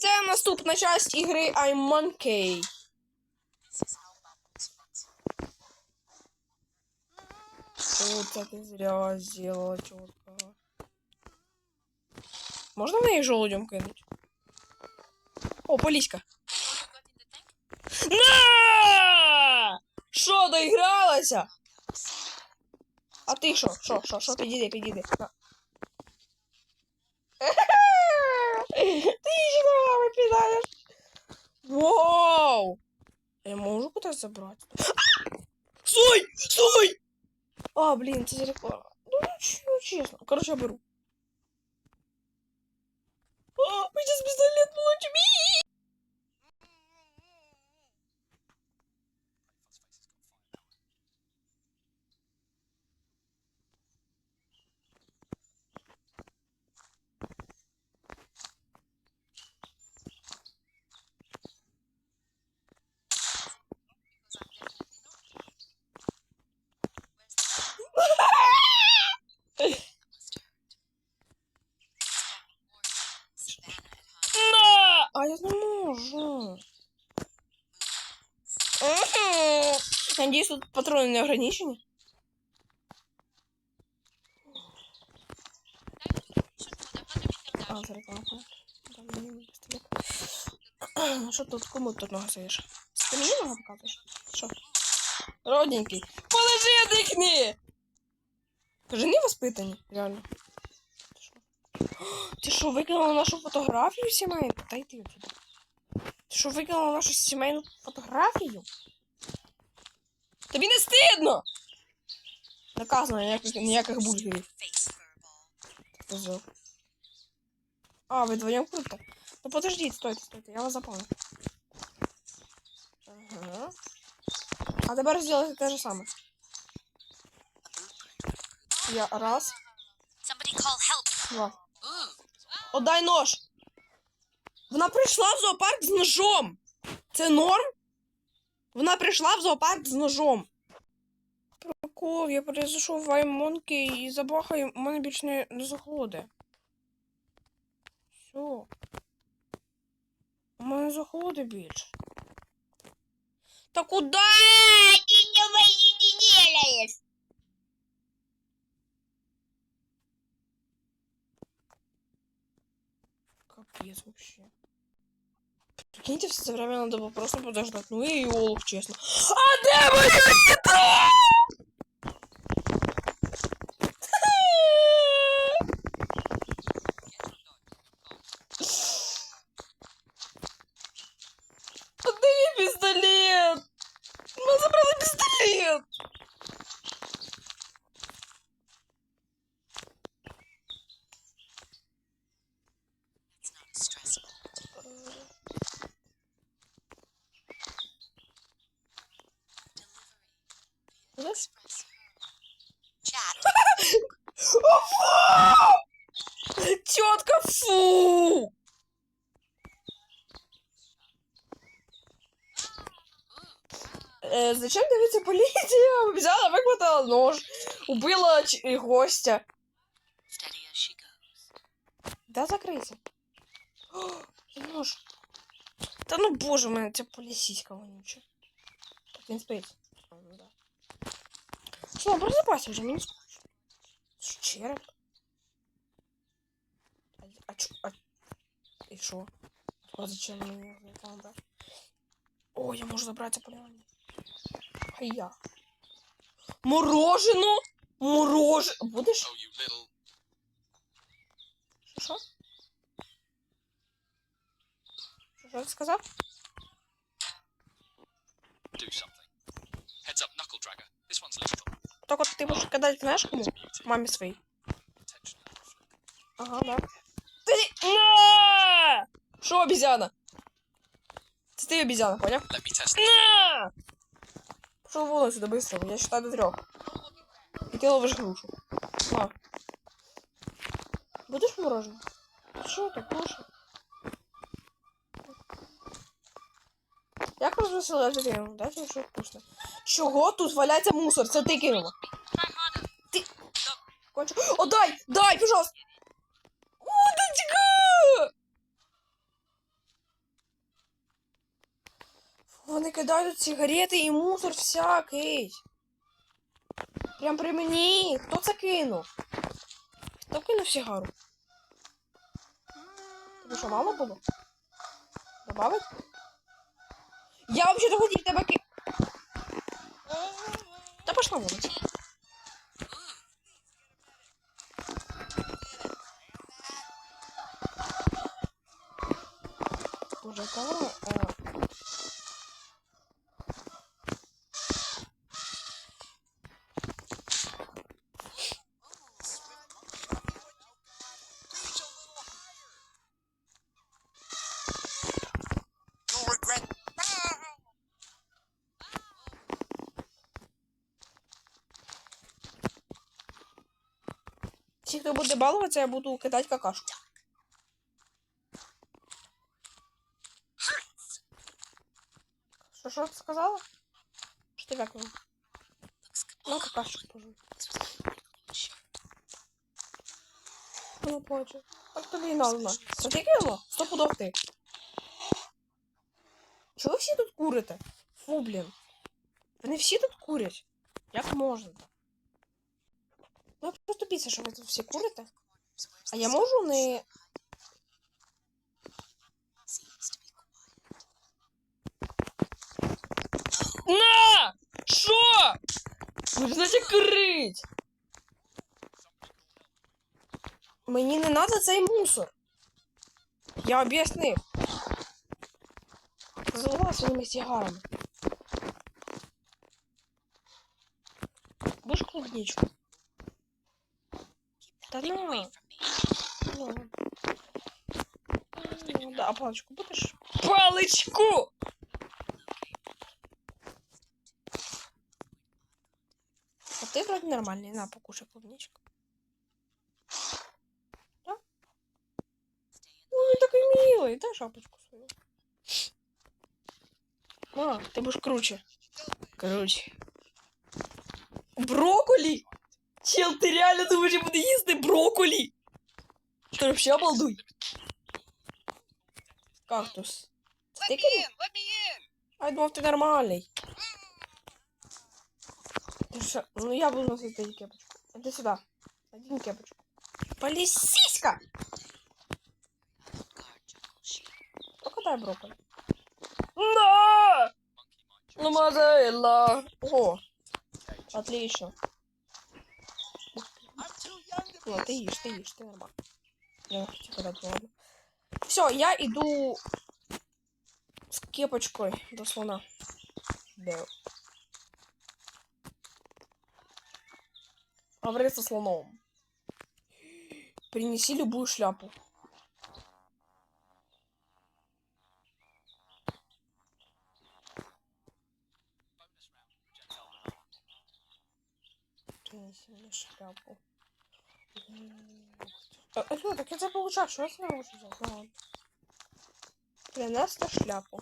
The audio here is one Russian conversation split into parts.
Це наступна часть ігри I'm Monkey. О, це ти зря зробила, чорка. Можна в неї жолудем кинуть? О, поліська. На! Що, доігралася? А ти що? Що, що, що, підійди, підійди. На. Ти ще ногами підаєш. Вау! Я можу кудись забрати? А! Стой! Стой! А, блін, це реклама. Ну, ну, чесно. Короче, я беру. А, ми сейчас пистолет получим. А я не можу. Мгм. Надеюсь, тут патроны не ограничены. А, це реклама. Там мені пістолет. Що тут? Кому тут нога саєш? Ти мені нога показуєш? Що? Родненький. Положи, дихни! Кажи, не воспитані, реально. Ти що? Викинула нашу фотографію сімейну? Та йди отсюда. Ти що, викинула нашу сімейну фотографію? Тобі не стидно! Наказано ніяких, ніяких бургерів. Позор. А, вы вдвоем круто. Ну подождите, стойте, стойте, я вас запомню. Ага. А тепер сделайте те же самое. Я раз, два. Отдай нож! Вона прийшла в зоопарк з ножом! Це норм? Вона прийшла в зоопарк з ножом. Прикол, я перейшов в Аймонки і забахаю, у мене більше не, не заходить. Все. У мене заходить більше. Та куди? Думаешь, не делаешь? Капец вообще. Прикиньте, это время надо было просто подождать. Ну и олух, честно. А где stressful. Delivery. Chat. Тетка, фу! Е, зачем дивиться поліція? Взяла, викликала нож, убила гостя. Да закрийся. Нож. Та ну боже, у мене ця полісіська вонюча. Так він спить. А, ну да. Що, просипайся вже, мені скучно. Череп? А, а чо, а... І що? А зачем мені там брати? О, я можу забрати полярні. А я. Морожено! Мороже... Будеш? Oh. Що? Що? Що, що ти сказав? Do something. Heads up, knuckle dragger. This one's lethal. Так от ти будеш кидати, знаєш кому? Muted. Мамі своїй. Attention. Ага, да. Ти... На! Що, обезьяна? Це ти обезьяна, поняв? Let me test. На! Пошел вон отсюда быстро, я считаю до трех. И ты ловишь грушу. На. Будешь мороженое? Что ты, кушай? Як розвеселила дитину? Дайте щось вкусне. Чого тут валяється мусор? Це ти кинула. Ти... Кончу. О, дай! Дай, пожалуйста! Удочка! Вони кидають сигарети і мусор всякий. Прям при мені. Хто це кинув? Хто кинув сигару? Тобі що, мало було? Добавить? Я хотів тебе ки... Та пошла вулиця. Боже, кого? Ті, хто буде балуватися, я буду кидати какашку. Що, що ти сказала? Що ти вякнула? Ну, какашку пожуй. Ну, плачу. Так тобі і надо. Це ти кинула? Сто пудов ти. Чого ви всі тут курите? Фу, блін. Вони всі тут курять. Як можна? Так? Я просто біться, що ви тут всі курите. А я можу не. На! Що? Ви ж значить курить! Мені не треба цей мусор. Я об'яснив. Залила своїми сигарами. Будеш клубничку? Keep на. away from me. Ну, ну, да, а паличку будеш? Паличку! А ты вроде нормальный, на, покушай клубничку. Да? Ну, он такой милый, дай шапочку свою. А, ты будешь круче. Круче. Брокколи? Чел, ты реально думаешь, я буду їсти брокколи? Ты вообще обалдуй. Кактус. Це ти кинув? Let me in. А я думав, ти нормальний. Ти що? Ну я буду носити тоді кепочку. Іди сюди. Один кепочку. Полісіська! Guard jungle sheep. Покатай брокколі. На! Monkey mind Ну, мазаїла. О, отлично. Ну, be ти їж, ти їж, ти нормально. Я не хотів казати, ладно. Все, я іду з кепочкою до слона. Де? Говори со слоном. Принеси любую шляпу. Принеси мне шляпу. Е, Афіна, так я це получав, що я це не можу взяти? Принес на шляпу.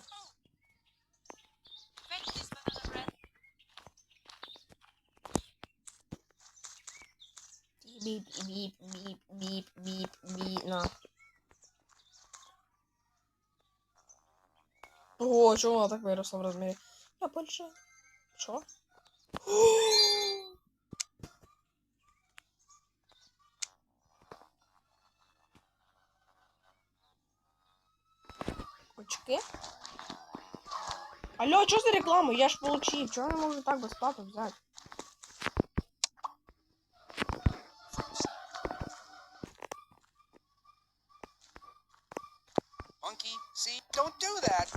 Бип-бип-бип-бип-бип-бип на. О, чого она так выросла в размере? Я больше... Що? Очки? Алло, что за рекламу? Я ж получив. Чего я не можу так бесплатно взять? Monkey, see? Don't do that.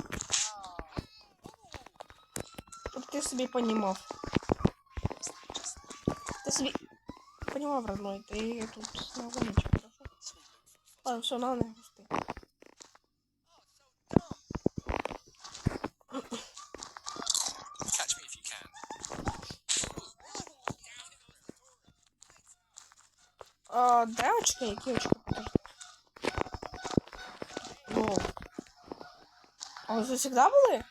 Щоб ти собі понімав. Ти собі понімав, родной, ти тут не гониш, хорошо? Ладно, все, на, не А, де очки? Які очки? Покажи. Ну. А ви завжди були?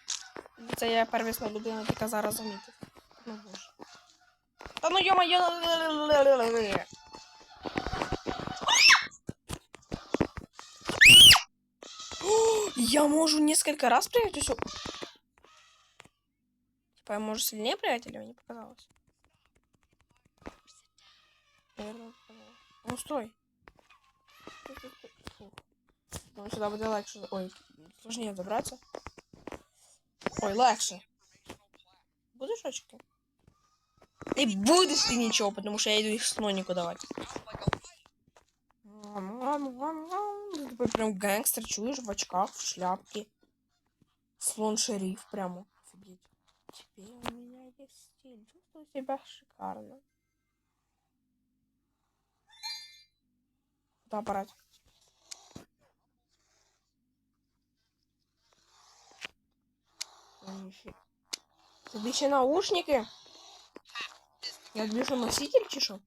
Це я первісна людина, яка зараз замітив. Ну боже. Та ну йо-моє. О, Я можу несколько раз прыгать усю. Типа, я, может, сильнее прыгать или мне показалось? Наверное, показалось. Ну, стой. Ну, сюда буде легше. Ой, сложнее забраться. Ой, легше. Будешь очки? Не будешь ты ничего, потому что я иду их слонику давать. Ты прям гангстер, чуешь, в очках, в шляпке. Слон-шериф прямо. Офигеть. Теперь у меня есть стиль. Чувствую себя шикарно. Фотоаппарат. Ой, нифи- Тобі ще наушники? Я тобі що, носитель чи що?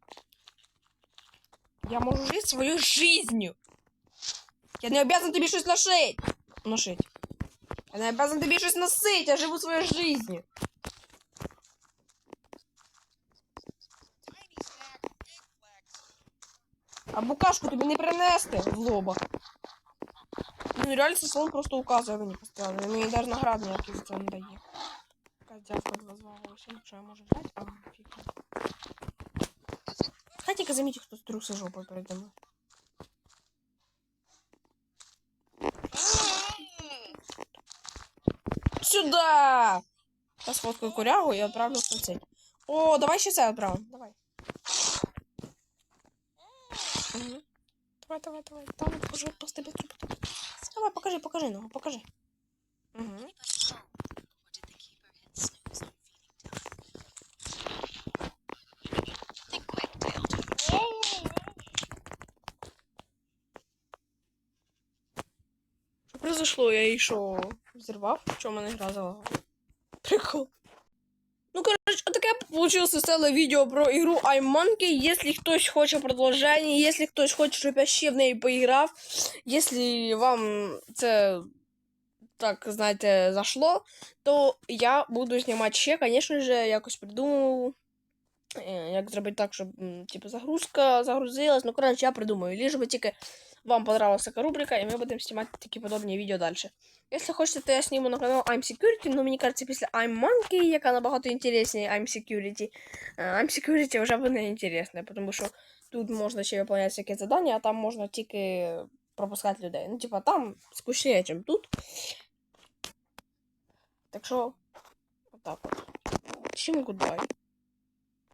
Я можу жити своєю жизнью. Я не обязан тобі щось ношить. Ношить. Я не обязан тобі щось носить, я живу своєю жизнью. А букашку тобі не принести в лоба. Ну реально цей слон просто указує мені постійно. Він мені навіть наград ніяких за це не дає. Якась дявка дозвалилася. Ну що я можу взяти? А, фіг. Хай тільки заміть, хто труси жопою передо мною. Сюда! Я сфоткаю курягу и отправлю в соцсеть. О, давай ще це отправим. Давай. Давай, давай, давай. Там уже просто без Давай, покажи, покажи, ну, покажи. Угу. Що произошло? Я її що, взірвав? Чому мене гра залагала? Прикол. Ну, короче, таке получилось веселе відео про ігру iMonkey. Если хтось хоче продовження, если хтось хоче, щоб я ще в неї поіграв, если вам це так, знаєте, зашло, то я буду знімати ще, звісно ж, якось придумав, е, як зробити так, щоб типу, загрузка загрузилась. Ну, коротше, я придумаю. Ліж би тільки вам понравилась така рубрика, и мы будем снимать такие подобные видео дальше. Если хочете, то я сниму на канал I'm Security, но мені кажется, після I'm Monkey, яка набагато інтересніше I'm Security, е, I'm Security вже буде інтересне, тому що тут можна ще виконувати всякі завдання, а там можна тільки пропускати людей. Ну, типа, там скучніше, ніж тут. Так що, отак от. Всім goodbye.